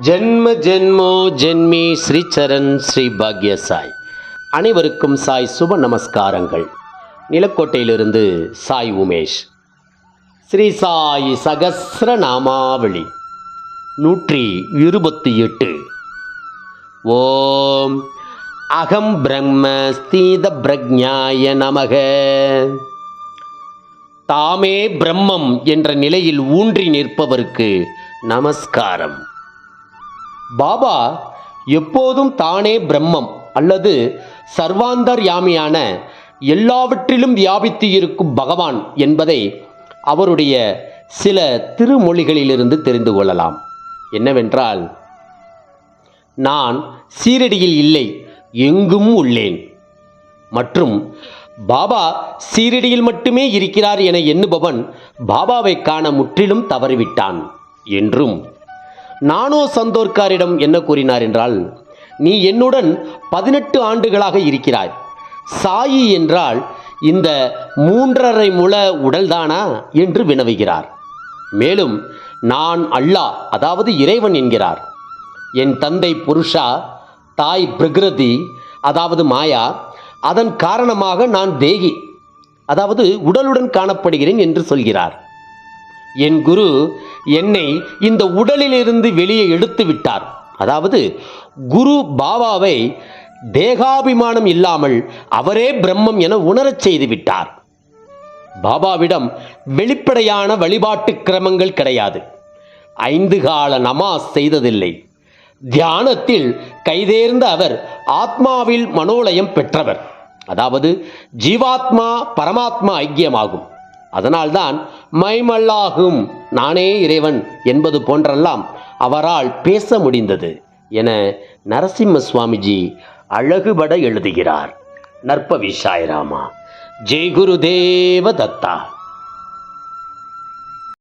ஜென்ம ஜென்மோ ஜென்மி ஸ்ரீச்சரண் ஸ்ரீ பாக்ய சாய் அனைவருக்கும் சாய் சுப நமஸ்காரங்கள். நிலக்கோட்டையிலிருந்து சாய் உமேஷ். ஸ்ரீ சாய் சகசிர நாமாவளி நூற்றி இருபத்தி எட்டு ஓம் அகம் பிரம்ம ஸ்தீத பிரக்ஞாய நமக. தாமே பிரம்மம் என்ற நிலையில் ஊன்றி நிற்பவருக்கு நமஸ்காரம். பாபா எப்போதும் தானே பிரம்மம் அல்லது சர்வாந்தர் யாமியான எல்லாவற்றிலும் வியாபித்து இருக்கும் பகவான் என்பதை அவருடைய சில திருமொழிகளிலிருந்து தெரிந்து கொள்ளலாம். என்னவென்றால் நான் சீரடியில் இல்லை எங்கும் உள்ளேன். மற்றும் பாபா சீரடியில் மட்டுமே இருக்கிறார் என எண்ணுபவன் பாபாவை காண முற்றிலும் தவறிவிட்டான் என்றும் நானோ சந்தோர்காரிடம் என்ன கூறினார் என்றால் நீ என்னுடன் பதினெட்டு ஆண்டுகளாக இருக்கிறாய். சாயி என்றால் இந்த மூன்றரை முழ உடல்தானா? என்று வினவுகிறார். மேலும் நான் அல்லாஹ் அதாவது இறைவன் என்கிறார். என் தந்தை புருஷா தாய் பிரகிருதி அதாவது மாயா அதன் காரணமாக நான் தேகி அதாவது உடலுடன் காணப்படுகிறேன் என்று சொல்கிறார். என் குரு என்னை இந்த உடலிலிருந்து வெளியே எடுத்து விட்டார். அதாவது குரு பாபாவை தேகாபிமானம் இல்லாமல் அவரே பிரம்மம் என உணரச் செய்து விட்டார். பாபாவிடம் வெளிப்படையான வழிபாட்டு கிரமங்கள் கிடையாது. ஐந்து கால நமாஸ் செய்ததில்லை. தியானத்தில் கைதேர்ந்த அவர் ஆத்மாவில் மனோலயம் பெற்றவர். அதாவது ஜீவாத்மா பரமாத்மா ஐக்கியமாகும். அதனால்தான் மைமல்லாகும் நானே இறைவன் என்பது போன்றெல்லாம் அவரால் பேச முடிந்தது என நரசிம்ம சுவாமிஜி அழகுபட எழுதுகிறார். நற்பவி சாய்ராமா ஜெய் குரு தேவ தத்தா.